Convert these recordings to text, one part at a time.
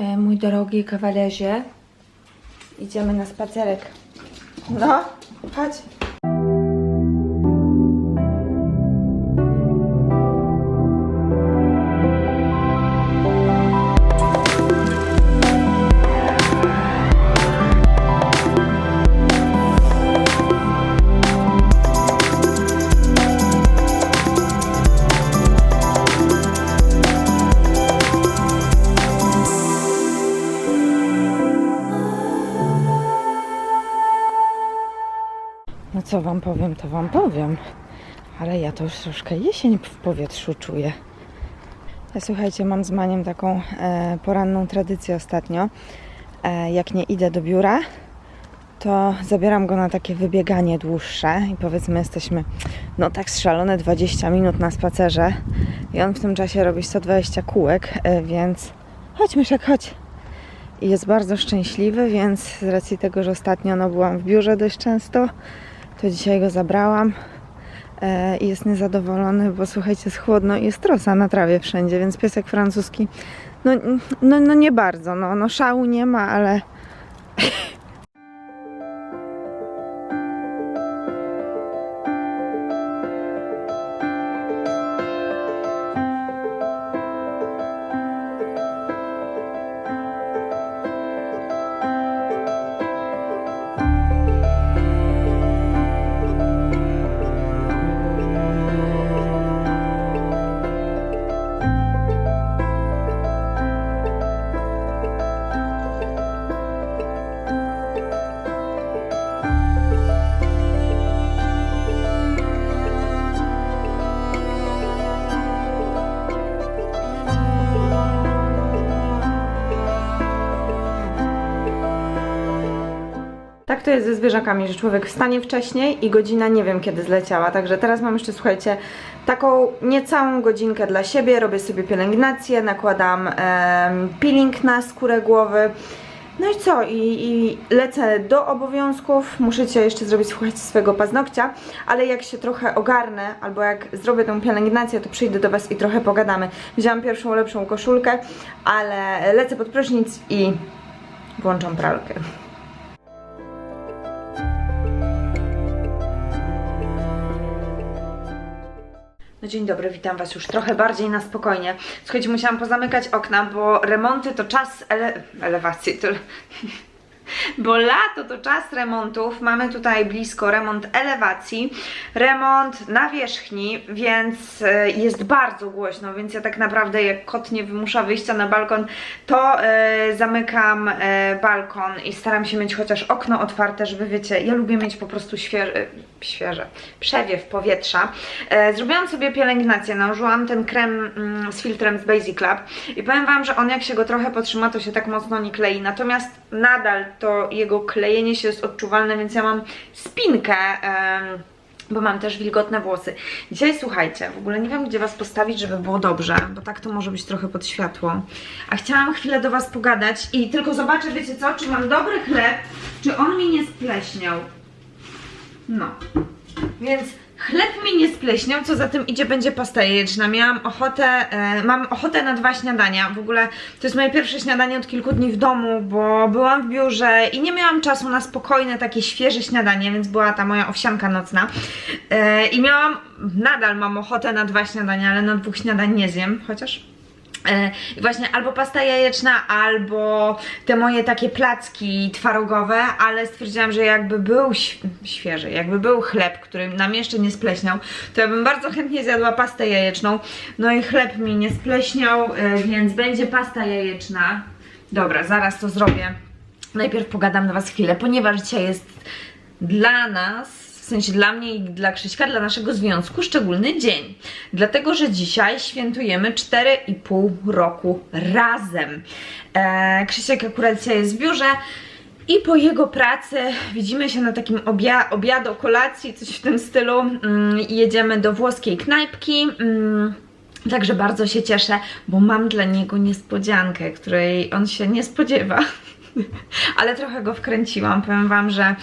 E, mój drogi kawalerze, idziemy na spacerek. No, chodź. Powiem, to wam powiem. Ale ja to już troszkę jesień w powietrzu czuję. Słuchajcie, mam z Maniem taką e, poranną tradycję ostatnio. E, jak nie idę do biura, to zabieram go na takie wybieganie dłuższe i powiedzmy jesteśmy no tak szalone 20 minut na spacerze i on w tym czasie robi 120 kółek, e, więc chodź Myszek, chodź. I jest bardzo szczęśliwy, więc z racji tego, że ostatnio no, byłam w biurze dość często, to dzisiaj go zabrałam e, i jest niezadowolony, bo słuchajcie, jest chłodno i jest rosa na trawie wszędzie, więc piesek francuski no, no, no nie bardzo, no, no szału nie ma, ale jest ze zwierzakami, że człowiek wstanie wcześniej i godzina nie wiem kiedy zleciała. Także teraz mam jeszcze, słuchajcie, taką niecałą godzinkę dla siebie. Robię sobie pielęgnację, nakładam em, peeling na skórę głowy. No i co? I, I lecę do obowiązków. Dzisiaj jeszcze zrobić, słuchajcie, swojego paznokcia, ale jak się trochę ogarnę, albo jak zrobię tą pielęgnację, to przyjdę do Was i trochę pogadamy. Wzięłam pierwszą, lepszą koszulkę, ale lecę pod prysznic i włączam pralkę. No dzień dobry, witam Was już trochę bardziej na spokojnie. Słuchajcie, musiałam pozamykać okna, bo remonty to czas ele elewacji. To... Bo lato to czas remontów. Mamy tutaj blisko remont elewacji, remont nawierzchni, więc e, jest bardzo głośno, więc ja tak naprawdę jak kot nie wymusza wyjścia na balkon, to e, zamykam e, balkon i staram się mieć chociaż okno otwarte, żeby wiecie, ja lubię mieć po prostu świeże, świeże przewiew powietrza. Zrobiłam sobie pielęgnację, nałożyłam ten krem mm, z filtrem z Basic Lab i powiem Wam, że on jak się go trochę potrzyma, to się tak mocno nie klei, natomiast nadal to jego klejenie się jest odczuwalne, więc ja mam spinkę. em, bo mam też wilgotne włosy. Dzisiaj słuchajcie, w ogóle nie wiem gdzie Was postawić, żeby było dobrze, bo tak to może być trochę pod światło. A chciałam chwilę do Was pogadać i tylko zobaczę, wiecie co, czy mam dobry chleb, czy on mi nie spleśniał. No. Więc chleb mi nie spleśniał, co za tym idzie będzie pasta jajeczna. Miałam ochotę, e, mam ochotę na dwa śniadania. W ogóle to jest moje pierwsze śniadanie od kilku dni w domu, bo byłam w biurze i nie miałam czasu na spokojne, takie świeże śniadanie, więc była ta moja owsianka nocna. E, I miałam, nadal mam ochotę na dwa śniadania, ale na dwóch śniadań nie zjem, chociaż E, właśnie albo pasta jajeczna, albo te moje takie placki twarogowe, ale stwierdziłam, że jakby był świeży, jakby był chleb, który nam jeszcze nie spleśniał, to ja bym bardzo chętnie zjadła pastę jajeczną. No i chleb mi nie spleśniał, e, więc będzie pasta jajeczna. Dobra, zaraz to zrobię. Najpierw pogadam do Was chwilę, ponieważ dzisiaj jest dla nas, sensie dla mnie i dla Krzyśka, dla naszego związku szczególny dzień. Dlatego, że dzisiaj świętujemy 4,5 roku razem. E, Krzysiek akurat dzisiaj jest w biurze. I po jego pracy widzimy się na takim obia obiadu, kolacji, coś w tym stylu. Mm, jedziemy do włoskiej knajpki. Mm, Także bardzo się cieszę, bo mam dla niego niespodziankę, której on się nie spodziewa. Ale trochę go wkręciłam. Powiem Wam, że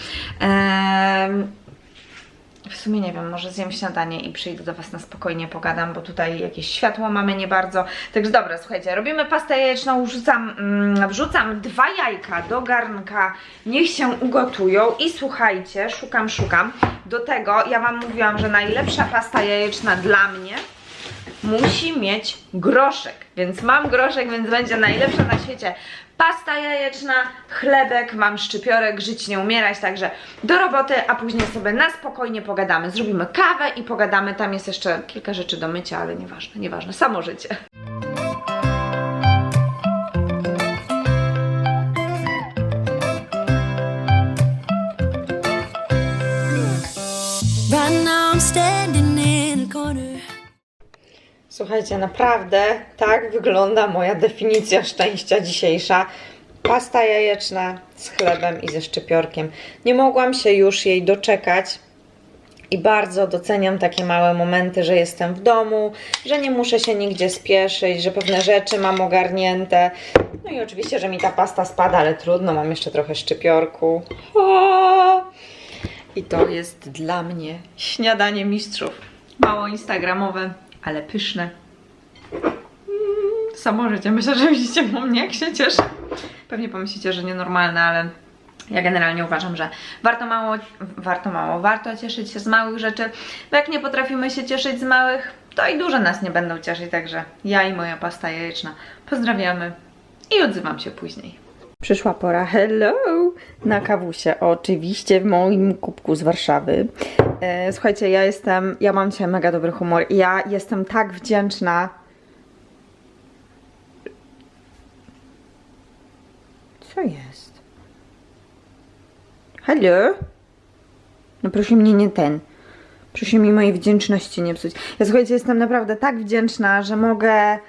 w sumie nie wiem, może zjem śniadanie i przyjdę do Was na spokojnie, pogadam, bo tutaj jakieś światło mamy nie bardzo. Także dobra, słuchajcie, robimy pastę jajeczną, wrzucam, mm, wrzucam dwa jajka do garnka, niech się ugotują i słuchajcie, szukam, szukam. Do tego ja Wam mówiłam, że najlepsza pasta jajeczna dla mnie musi mieć groszek, więc mam groszek, więc będzie najlepsza na świecie pasta jajeczna, chlebek, mam szczypiorek, żyć nie umierać, także do roboty, a później sobie na spokojnie pogadamy. Zrobimy kawę i pogadamy, tam jest jeszcze kilka rzeczy do mycia, ale nieważne, nieważne, samo życie. Right now I'm standing. Słuchajcie, naprawdę tak wygląda moja definicja szczęścia dzisiejsza. Pasta jajeczna z chlebem i ze szczypiorkiem. Nie mogłam się już jej doczekać. I bardzo doceniam takie małe momenty, że jestem w domu, że nie muszę się nigdzie spieszyć, że pewne rzeczy mam ogarnięte. No i oczywiście, że mi ta pasta spada, ale trudno, mam jeszcze trochę szczypiorku. I to jest dla mnie śniadanie mistrzów. Mało instagramowe, ale pyszne. Samo życie. Myślę, że widzicie po mnie, jak się cieszę. Pewnie pomyślicie, że nienormalne, ale ja generalnie uważam, że warto mało, warto mało, warto cieszyć się z małych rzeczy, bo jak nie potrafimy się cieszyć z małych, to i duże nas nie będą cieszyć, także ja i moja pasta jajeczna pozdrawiamy i odzywam się później. Przyszła pora, hello, na kawusie, oczywiście w moim kubku z Warszawy. E, słuchajcie, ja jestem, ja mam dzisiaj mega dobry humor. Ja jestem tak wdzięczna. Co jest? Hello? No proszę mnie nie ten. Proszę mi mojej wdzięczności nie psuć. Ja słuchajcie, jestem naprawdę tak wdzięczna, że mogę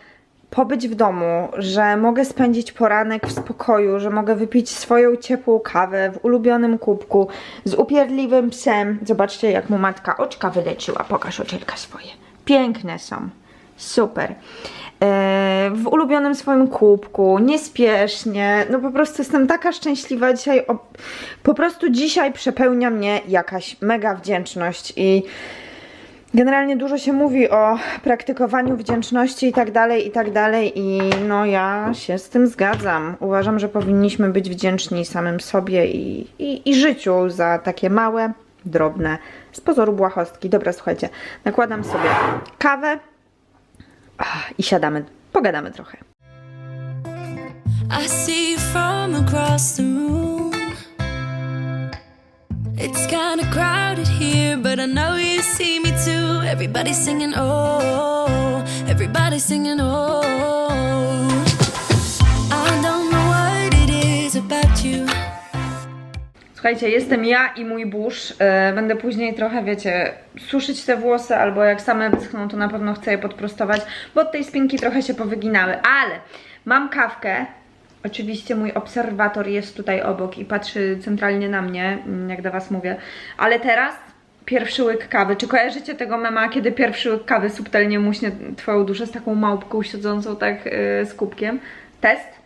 pobyć w domu, że mogę spędzić poranek w spokoju, że mogę wypić swoją ciepłą kawę w ulubionym kubku z upierdliwym psem. Zobaczcie, jak mu matka oczka wyleczyła. Pokaż oczka swoje. Piękne są. Super. E, w ulubionym swoim kubku, niespiesznie. No po prostu jestem taka szczęśliwa dzisiaj. Po prostu dzisiaj przepełnia mnie jakaś mega wdzięczność i Generalnie dużo się mówi o praktykowaniu wdzięczności i tak dalej, i tak dalej i no ja się z tym zgadzam. Uważam, że powinniśmy być wdzięczni samym sobie i, i, i życiu za takie małe, drobne, z pozoru błahostki. Dobra, słuchajcie, nakładam sobie kawę ah, i siadamy, pogadamy trochę. I see from across the room. It's kinda crowded here, but I know you see me too. Everybody's singing, oh, everybody's singing, oh. I don't know what it is about you. Słuchajcie, jestem ja i mój burz. E, Będę później trochę, wiecie, suszyć te włosy, albo jak same wyschną, to na pewno chcę je podprostować, bo od tej spinki trochę się powyginały. Ale mam kawkę. Oczywiście mój obserwator jest tutaj obok i patrzy centralnie na mnie, mm, jak do Was mówię. Ale teraz pierwszy łyk kawy. Czy kojarzycie tego mema, kiedy pierwszy łyk kawy subtelnie muśnie Twoją duszę z taką małpką siedzącą tak yy, z kubkiem? Test?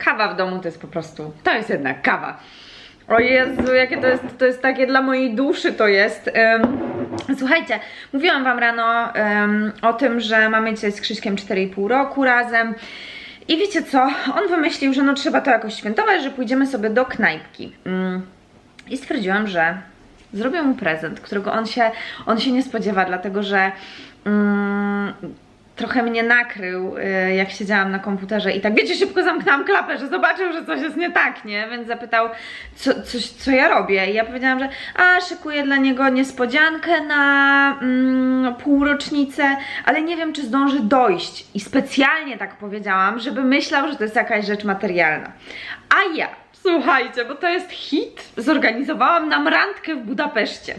kawa w domu to jest po prostu, to jest jednak kawa. O Jezu, jakie to jest, to jest takie dla mojej duszy to jest. Słuchajcie, mówiłam Wam rano o tym, że mamy dzisiaj z Krzyśkiem 4,5 roku razem. I wiecie co, on wymyślił, że no trzeba to jakoś świętować, że pójdziemy sobie do knajpki. Mm. I stwierdziłam, że zrobię mu prezent, którego on się, on się nie spodziewa, dlatego że mm, trochę mnie nakrył, y, jak siedziałam na komputerze i tak, wiecie, szybko zamknęłam klapę, że zobaczył, że coś jest nie tak, nie? Więc zapytał, co, coś, co ja robię. I ja powiedziałam, że a, szykuję dla niego niespodziankę na mm, półrocznicę, ale nie wiem, czy zdąży dojść. I specjalnie tak powiedziałam, żeby myślał, że to jest jakaś rzecz materialna. A ja Słuchajcie, bo to jest hit. Zorganizowałam nam randkę w Budapeszcie.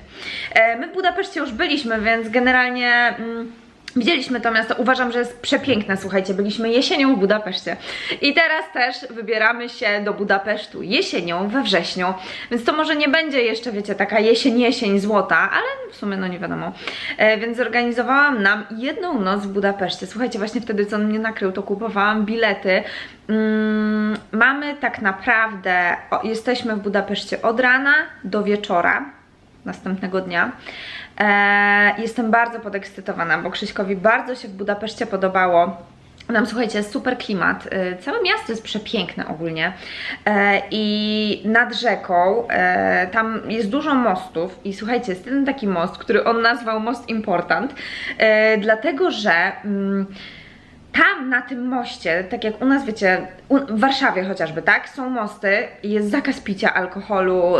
E, my w Budapeszcie już byliśmy, więc generalnie mm, Widzieliśmy to miasto, uważam, że jest przepiękne, słuchajcie, byliśmy jesienią w Budapeszcie. I teraz też wybieramy się do Budapesztu jesienią we wrześniu, więc to może nie będzie jeszcze, wiecie, taka jesień, jesień złota, ale w sumie no nie wiadomo, e, więc zorganizowałam nam jedną noc w Budapeszcie, słuchajcie, właśnie wtedy co on mnie nakrył, to kupowałam bilety, mm, mamy tak naprawdę, o, jesteśmy w Budapeszcie od rana do wieczora, następnego dnia. E, jestem bardzo podekscytowana, bo Krzyśkowi bardzo się w Budapeszcie podobało. Nam, słuchajcie, super klimat. E, Całe miasto jest przepiękne ogólnie. E, I nad rzeką tam jest dużo mostów. I słuchajcie, jest jeden taki most, który on nazwał Most Important, dlatego że. Mm, tam na tym moście, tak jak u nas wiecie, w Warszawie chociażby, tak, są mosty i jest zakaz picia alkoholu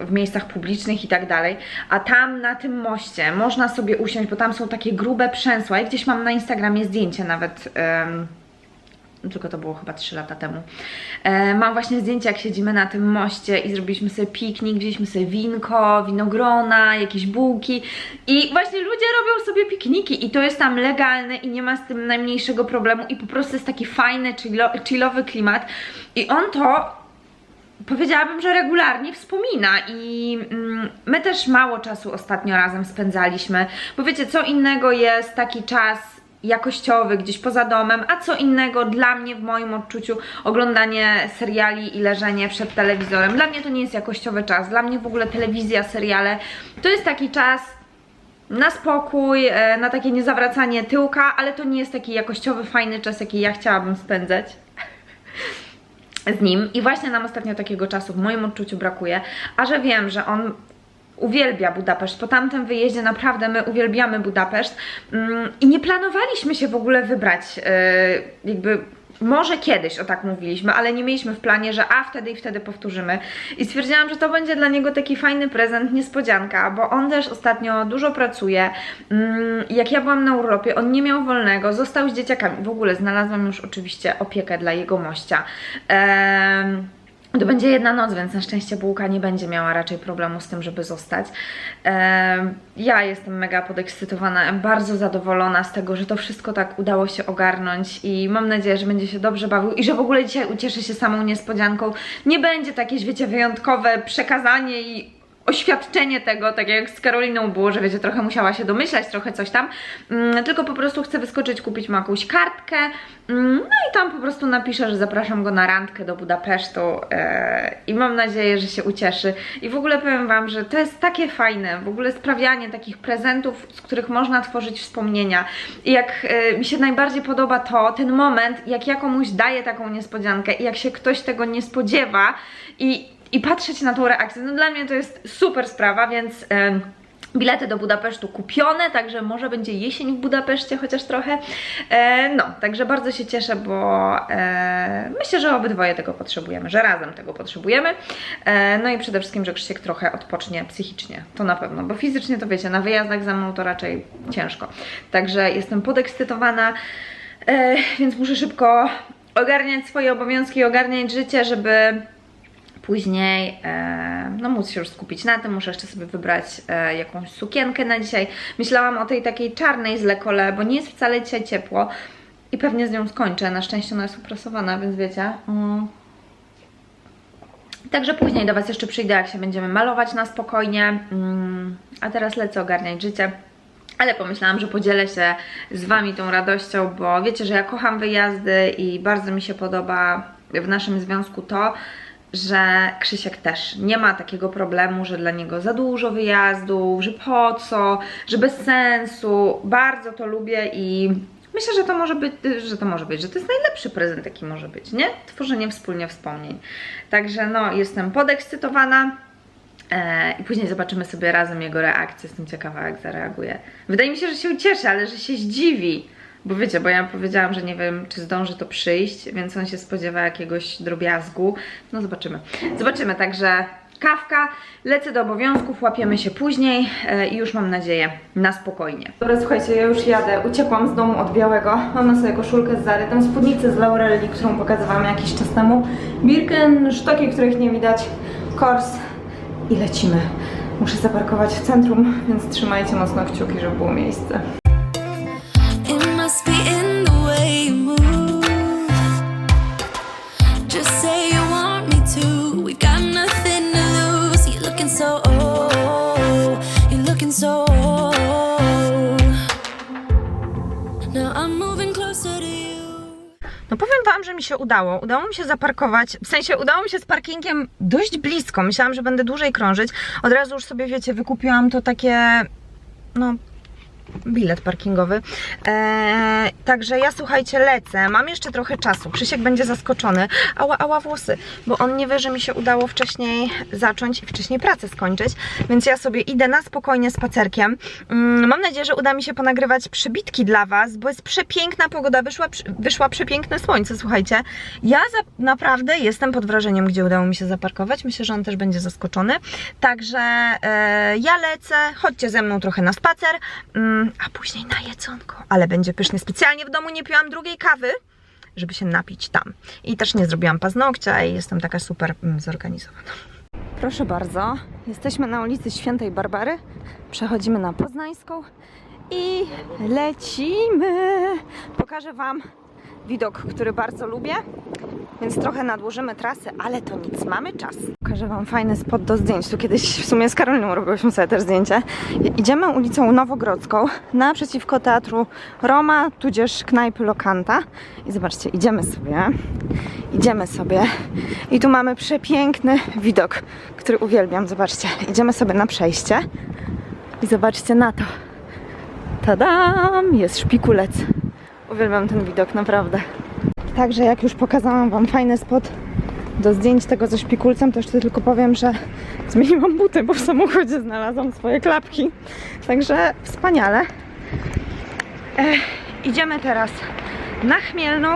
w miejscach publicznych i tak dalej, a tam na tym moście można sobie usiąść, bo tam są takie grube przęsła. Ja gdzieś mam na Instagramie zdjęcie nawet. Tylko to było chyba 3 lata temu. E, mam właśnie zdjęcie, jak siedzimy na tym moście i zrobiliśmy sobie piknik, wzięliśmy sobie winko, winogrona, jakieś bułki i właśnie ludzie robią sobie pikniki i to jest tam legalne i nie ma z tym najmniejszego problemu i po prostu jest taki fajny, chillo, chillowy klimat i on to powiedziałabym, że regularnie wspomina i mm, my też mało czasu ostatnio razem spędzaliśmy, bo wiecie, co innego jest taki czas jakościowy gdzieś poza domem, a co innego dla mnie w moim odczuciu oglądanie seriali i leżenie przed telewizorem. Dla mnie to nie jest jakościowy czas, dla mnie w ogóle telewizja, seriale to jest taki czas na spokój, e, na takie niezawracanie tyłka, ale to nie jest taki jakościowy, fajny czas, jaki ja chciałabym spędzać z nim. I właśnie nam ostatnio takiego czasu w moim odczuciu brakuje, a że wiem, że on uwielbia Budapeszt, po tamtym wyjeździe naprawdę my uwielbiamy Budapeszt mm, i nie planowaliśmy się w ogóle wybrać yy, jakby może kiedyś o tak mówiliśmy, ale nie mieliśmy w planie, że a wtedy i wtedy powtórzymy. I stwierdziłam, że to będzie dla niego taki fajny prezent, niespodzianka, bo on też ostatnio dużo pracuje. Mm, Jak ja byłam na urlopie, on nie miał wolnego, został z dzieciakami. W ogóle znalazłam już oczywiście opiekę dla jego mościa. Em, to będzie jedna noc, więc na szczęście bułka nie będzie miała raczej problemu z tym, żeby zostać. Ja jestem mega podekscytowana, bardzo zadowolona z tego, że to wszystko tak udało się ogarnąć i mam nadzieję, że będzie się dobrze bawił i że w ogóle dzisiaj ucieszy się samą niespodzianką. Nie będzie takie, wiecie, wyjątkowe przekazanie i oświadczenie tego, tak jak z Karoliną było, że wiecie, trochę musiała się domyślać, trochę coś tam, mm, tylko po prostu chcę wyskoczyć, kupić mu jakąś kartkę, mm, no i tam po prostu napiszę, że zapraszam go na randkę do Budapesztu e, i mam nadzieję, że się ucieszy. I w ogóle powiem Wam, że to jest takie fajne, w ogóle sprawianie takich prezentów, z których można tworzyć wspomnienia. I jak e, mi się najbardziej podoba to, ten moment, jak ja komuś daję taką niespodziankę i jak się ktoś tego nie spodziewa i i patrzeć na tą reakcję. No dla mnie to jest super sprawa, więc bilety do Budapesztu kupione, także może będzie jesień w Budapeszcie chociaż trochę. E, no, także bardzo się cieszę, bo e, myślę, że obydwoje tego potrzebujemy, że razem tego potrzebujemy. E, no i przede wszystkim, że Krzysiek trochę odpocznie psychicznie, to na pewno, bo fizycznie to wiecie, na wyjazdach ze mną to raczej ciężko. Także jestem podekscytowana, więc muszę szybko ogarniać swoje obowiązki, ogarniać życie, żeby później e, no móc się już skupić na tym, muszę jeszcze sobie wybrać e, jakąś sukienkę na dzisiaj. Myślałam o tej takiej czarnej z lekole, bo nie jest wcale dzisiaj ciepło i pewnie z nią skończę. Na szczęście ona jest uprasowana, więc wiecie. Mm. Także później do Was jeszcze przyjdę, jak się będziemy malować na spokojnie. Mm, a teraz lecę ogarniać życie. Ale pomyślałam, że podzielę się z Wami tą radością, bo wiecie, że ja kocham wyjazdy i bardzo mi się podoba w naszym związku to, że Krzysiek też nie ma takiego problemu, że dla niego za dużo wyjazdów, że po co, że bez sensu. Bardzo to lubię i myślę, że to może być, że to może być, że to jest najlepszy prezent, jaki może być, nie? Tworzenie wspólnie wspomnień. Także no, jestem podekscytowana. E, I później zobaczymy sobie razem jego reakcję. Jestem ciekawa, jak zareaguje. Wydaje mi się, że się ucieszy, ale że się zdziwi. Bo wiecie, bo ja powiedziałam, że nie wiem, czy zdąży to przyjść, więc on się spodziewa jakiegoś drobiazgu. No zobaczymy. Zobaczymy, także kawka, lecę do obowiązków, łapiemy się później e, i już mam nadzieję na spokojnie. Dobra, słuchajcie, ja już jadę. Uciekłam z domu od białego. Mam na sobie koszulkę z Zary, tam spódnicę z Laurelli, którą pokazywałam jakiś czas temu. Birken, sztoki, których nie widać, kors i lecimy. Muszę zaparkować w centrum, więc trzymajcie mocno kciuki, żeby było miejsce. No powiem Wam, że mi się udało. Udało mi się zaparkować, w sensie udało mi się z parkingiem dość blisko. Myślałam, że będę dłużej krążyć. Od razu już sobie, wiecie, wykupiłam to takie, no, bilet parkingowy. Eee, także ja, słuchajcie, lecę. Mam jeszcze trochę czasu. Krzysiek będzie zaskoczony. Ała, ała włosy, bo on nie wie, że mi się udało wcześniej zacząć i wcześniej pracę skończyć. Więc ja sobie idę na spokojnie spacerkiem. Mm, mam nadzieję, że uda mi się ponagrywać przybitki dla Was, bo jest przepiękna pogoda. Wyszła, wyszła przepiękne słońce, słuchajcie. Ja za, naprawdę jestem pod wrażeniem, gdzie udało mi się zaparkować. Myślę, że on też będzie zaskoczony. Także e, ja lecę. Chodźcie ze mną trochę na spacer. Mm, a później na jedzonko. Ale będzie pysznie. Specjalnie w domu nie piłam drugiej kawy, żeby się napić tam. I też nie zrobiłam paznokcia i jestem taka super mm, zorganizowana. Proszę bardzo, jesteśmy na ulicy Świętej Barbary. Przechodzimy na Poznańską i lecimy. Pokażę Wam widok, który bardzo lubię, więc trochę nadłożymy trasę, ale to nic, mamy czas. Pokażę Wam fajny spot do zdjęć. Tu kiedyś w sumie z Karoliną robiłyśmy sobie też zdjęcie. Idziemy ulicą Nowogrodzką, naprzeciwko teatru Roma, tudzież knajpy Lokanta. I zobaczcie, idziemy sobie, idziemy sobie i tu mamy przepiękny widok, który uwielbiam. Zobaczcie, idziemy sobie na przejście i zobaczcie na to. Tadam! Jest szpikulec. Uwielbiam ten widok, naprawdę. Także jak już pokazałam Wam fajny spot do zdjęć tego ze szpikulcem, to jeszcze tylko powiem, że zmieniłam buty, bo w samochodzie znalazłam swoje klapki. Także wspaniale. E, idziemy teraz na Chmielną.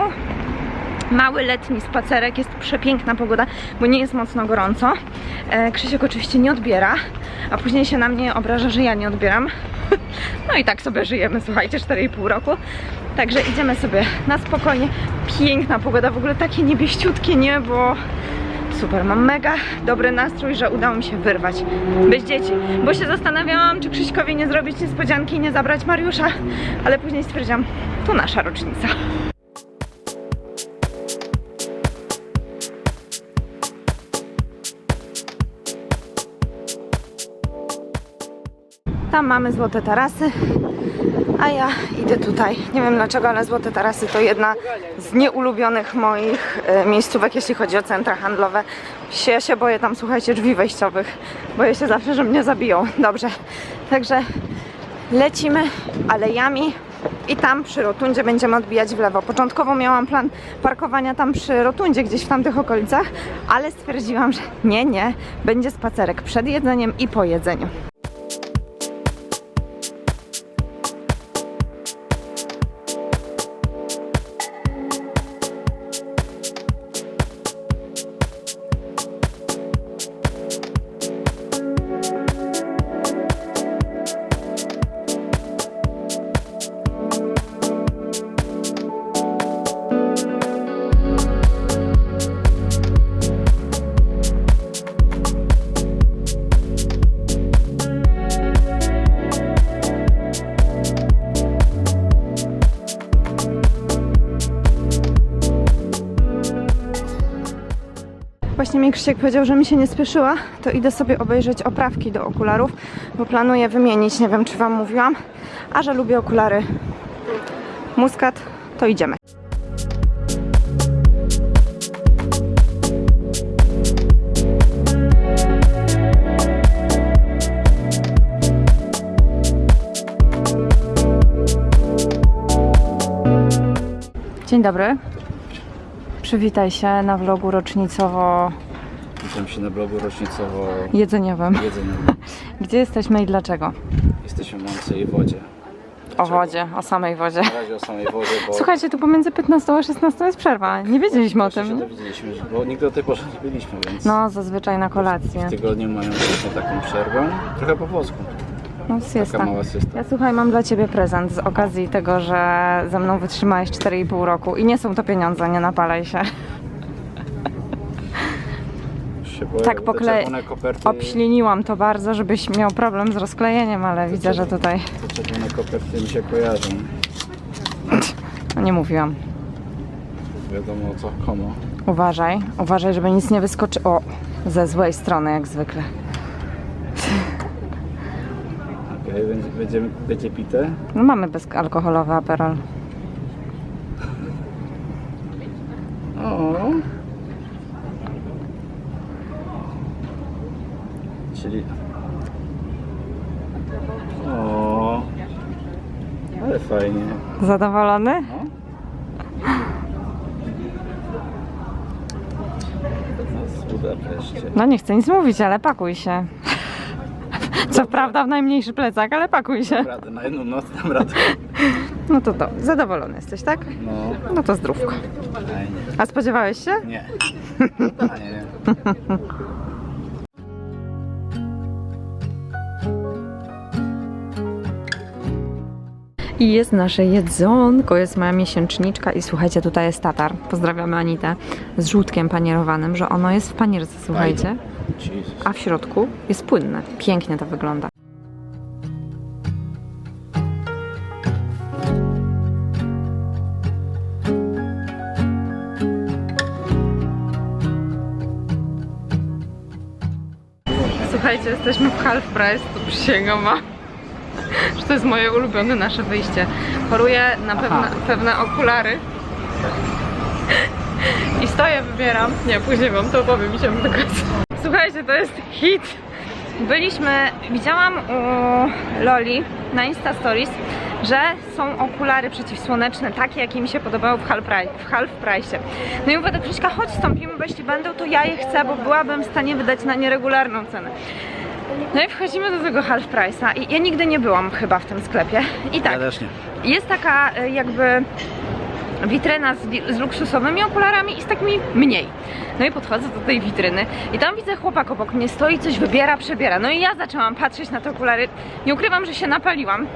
Mały letni spacerek, jest przepiękna pogoda, bo nie jest mocno gorąco. E, Krzysiek oczywiście nie odbiera, a później się na mnie obraża, że ja nie odbieram. No i tak sobie żyjemy, słuchajcie, 4,5 roku. Także idziemy sobie na spokojnie. Piękna pogoda, w ogóle takie niebieściutkie niebo. Super, mam mega dobry nastrój, że udało mi się wyrwać bez dzieci. Bo się zastanawiałam, czy Krzyśkowi nie zrobić niespodzianki i nie zabrać Mariusza, ale później stwierdziłam, to nasza rocznica. Tam mamy złote tarasy, a ja idę tutaj. Nie wiem dlaczego, ale złote tarasy to jedna z nieulubionych moich e, miejscówek, jeśli chodzi o centra handlowe. Ja się boję tam, słuchajcie, drzwi wejściowych. Boję się zawsze, że mnie zabiją. Dobrze, także lecimy alejami i tam przy rotundzie będziemy odbijać w lewo. Początkowo miałam plan parkowania tam przy rotundzie, gdzieś w tamtych okolicach, ale stwierdziłam, że nie, nie, będzie spacerek przed jedzeniem i po jedzeniu. Właśnie mi Krzysiek powiedział, że mi się nie spieszyła, to idę sobie obejrzeć oprawki do okularów, bo planuję wymienić, nie wiem czy Wam mówiłam, a że lubię okulary muskat, to idziemy. Dzień dobry. Przywitaj się na vlogu rocznicowo Witam się na blogu rocznicowo jedzeniowym. jedzeniowym. Gdzie jesteśmy i dlaczego? Jesteśmy w Mące i Wodzie. O Dlaczego? wodzie, o samej wodzie. Na razie o samej wodzie, bo Słuchajcie, tu pomiędzy 15 a 16 jest przerwa. Nie wiedzieliśmy o właśnie się tym. dowiedzieliśmy, że- bo nigdy do tej porze nie byliśmy, więc No, zazwyczaj na kolację. w tygodniu mają właśnie taką przerwę. Trochę po włosku. No, siesta. Taka mała siesta. Ja słuchaj, mam dla Ciebie prezent z okazji tego, że ze mną wytrzymałeś 4,5 roku. I nie są to pieniądze, nie napalaj się. Się boję, Tak, bo te pokle... czerwone koperty, obśliniłam to bardzo, żebyś miał problem z rozklejeniem, ale widzę, że tutaj... te czerwone koperty mi się kojarzą. Nie mówiłam. Wiadomo co, komu. Uważaj, uważaj, żeby nic nie wyskoczy. O, ze złej strony jak zwykle. Okej, będzie, będzie, będzie pite. No mamy bezalkoholowy aperol. O. Czyli... O. Ale fajnie. Zadowolony? No. No, z Budapeszcie. No nie chcę nic mówić, ale pakuj się. Co prawda w najmniejszy plecak, ale pakuj się. Radę, na jedną noc dam radę. No to to, zadowolony jesteś, tak? No, No to zdrówko. fajnie. A spodziewałeś się? Nie. I jest nasze jedzonko, jest moja miesięczniczka i słuchajcie, tutaj jest tatar. Pozdrawiamy Anitę z żółtkiem panierowanym, że ono jest w panierce, słuchajcie. A w środku jest płynne. Pięknie to wygląda. Słuchajcie, jesteśmy w Half Price, to przysięgam że to jest moje ulubione nasze wyjście. Choruję na pewne, pewne okulary i stoję, wybieram. Nie, później wam to opowiem, idziemy do końca. Słuchajcie, to jest hit. Byliśmy, widziałam u Loli na Insta Stories, że są okulary przeciwsłoneczne, takie jakie mi się podobały w Half, Price, w Half Price. No i mówię do Krzyśka, chodź wstąpimy, bo jeśli będą, to ja je chcę, bo byłabym w stanie wydać na nieregularną cenę. No i wchodzimy do tego Half Price'a i ja nigdy nie byłam chyba w tym sklepie. I tak, Ja jest taka y, jakby witryna z, z luksusowymi okularami i z takimi mniej. No i podchodzę do tej witryny i tam widzę chłopak obok mnie stoi, coś wybiera, przebiera. No i ja zaczęłam patrzeć na te okulary. Nie ukrywam, że się napaliłam.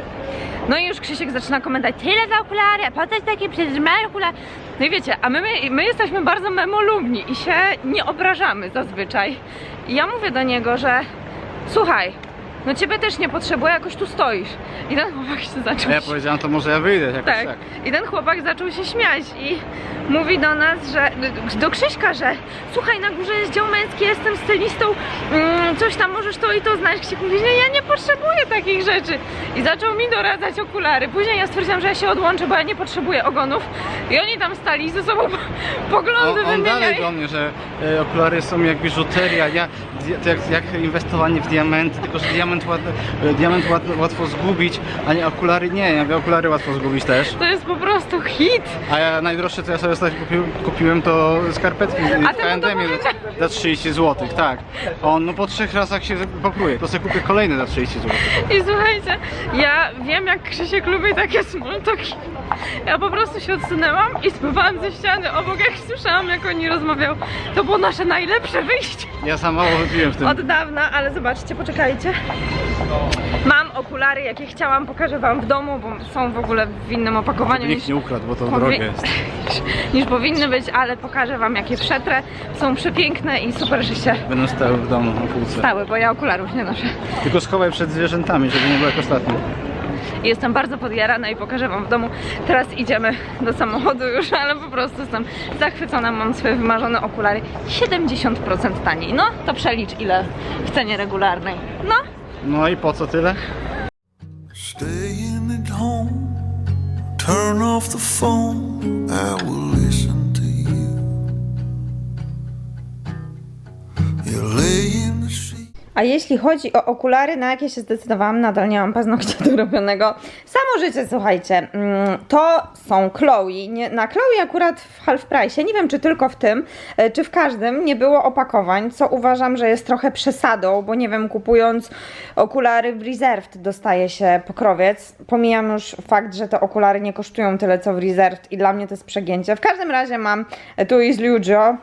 No i już Krzysiek zaczyna komentować, tyle za okulary, a jest takie małe okulary? No i wiecie, a my, my jesteśmy bardzo memolubni i się nie obrażamy zazwyczaj. I ja mówię do niego, że słuchaj, no ciebie też nie potrzebuję, jakoś tu stoisz. I ten chłopak się zaczął ja powiedziałem, to może ja wyjdę jakoś tak. tak. I ten chłopak zaczął się śmiać i mówi do nas, że do Krzyśka, że słuchaj, na górze jest dział męski, jestem stylistą, mm, coś tam możesz to i to znaleźć. Krzysiek mówi, że ja nie potrzebuję takich rzeczy. I zaczął mi doradzać okulary. Później ja stwierdziłam, że ja się odłączę, bo ja nie potrzebuję ogonów. I oni tam stali i ze sobą poglądy On, on dalej do mnie, że e, okulary są jak biżuteria, ja, to jak, jak inwestowanie w diamenty, tylko że diament, łat, e, diament łat, łatwo zgubić, a nie okulary nie, ja mówię, okulary łatwo zgubić też. To jest po prostu hit. A ja najdroższe co ja sobie ostatnio kupiłem, kupiłem to skarpetki w H&M za 30 zł, tak. On no po trzech razach się popruje, to sobie kupię kolejne za 30 zł. I słuchajcie, ja wiem jak Krzysiek lubi takie small talki. Ja po prostu się odsunęłam i spływałam ze ściany obok, jak słyszałam jak oni rozmawiają. To było nasze najlepsze wyjście Ja sam mało wypiłem w tym. od dawna, ale zobaczcie, poczekajcie. Mam okulary, jakie chciałam, pokażę wam w domu, bo są w ogóle w innym opakowaniu Nikt niż, nie ukradł, bo to drogie jest. niż powinny być, ale pokażę wam jakie przetrę. Są przepiękne i super, że się Będą stały w domu na półce. stały, bo ja okularów nie noszę. Tylko schowaj przed zwierzętami, żeby nie było jak ostatnio. Jestem bardzo podjarana i pokażę Wam w domu. Teraz idziemy do samochodu już, ale po prostu jestem zachwycona. Mam swoje wymarzone okulary 70% taniej. No, to przelicz ile w cenie regularnej. No, No i po co tyle? Staying at home, turn off the phone. I will A jeśli chodzi o okulary, na jakie się zdecydowałam, nadal nie mam paznokcia dorobionego. Samo życie, słuchajcie, mm, to są Chloe. Nie, na Chloe akurat w half price, nie wiem czy tylko w tym, e, czy w każdym nie było opakowań, co uważam, że jest trochę przesadą, bo nie wiem, kupując okulary w Reserved dostaje się pokrowiec. Pomijam już fakt, że te okulary nie kosztują tyle co w Reserved i dla mnie to jest przegięcie. W każdym razie mam, e, tu jest Liugio,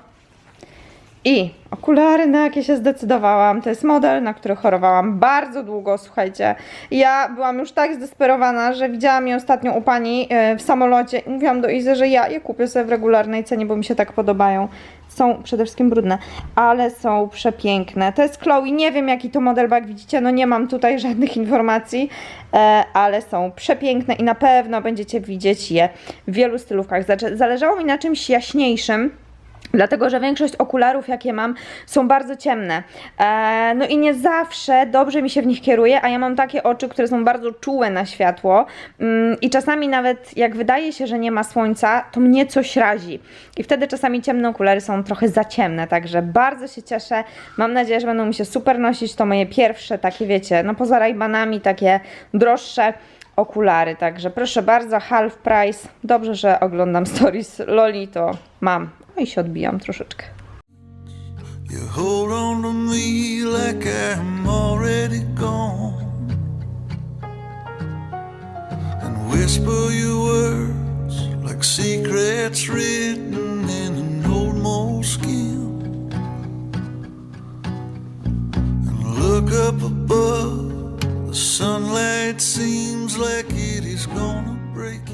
I okulary, na jakie się zdecydowałam, to jest model, na który chorowałam bardzo długo, słuchajcie. Ja byłam już tak zdesperowana, że widziałam je ostatnio u pani e, w samolocie i mówiłam do Izy, że ja je kupię sobie w regularnej cenie, bo mi się tak podobają. Są przede wszystkim brudne, ale są przepiękne. To jest Chloe, nie wiem jaki to model, bo jak widzicie, no nie mam tutaj żadnych informacji, e, ale są przepiękne i na pewno będziecie widzieć je w wielu stylówkach. Zależało mi na czymś jaśniejszym, Dlatego, że większość okularów, jakie mam, są bardzo ciemne. E, no i nie zawsze dobrze mi się w nich kieruje, a ja mam takie oczy, które są bardzo czułe na światło. Mm, I czasami nawet jak wydaje się, że nie ma słońca, to mnie coś razi. I wtedy czasami ciemne okulary są trochę za ciemne, także bardzo się cieszę. Mam nadzieję, że będą mi się super nosić. To moje pierwsze takie, wiecie, no poza Raybanami, takie droższe okulary, także proszę bardzo, half price. Dobrze, że oglądam stories Loli, to mam. No i się odbijam troszeczkę. You hold on to me like I'm already gone. And whisper your words like secrets written in an old moleskin. And look up above, the sunlight seems like it is gonna break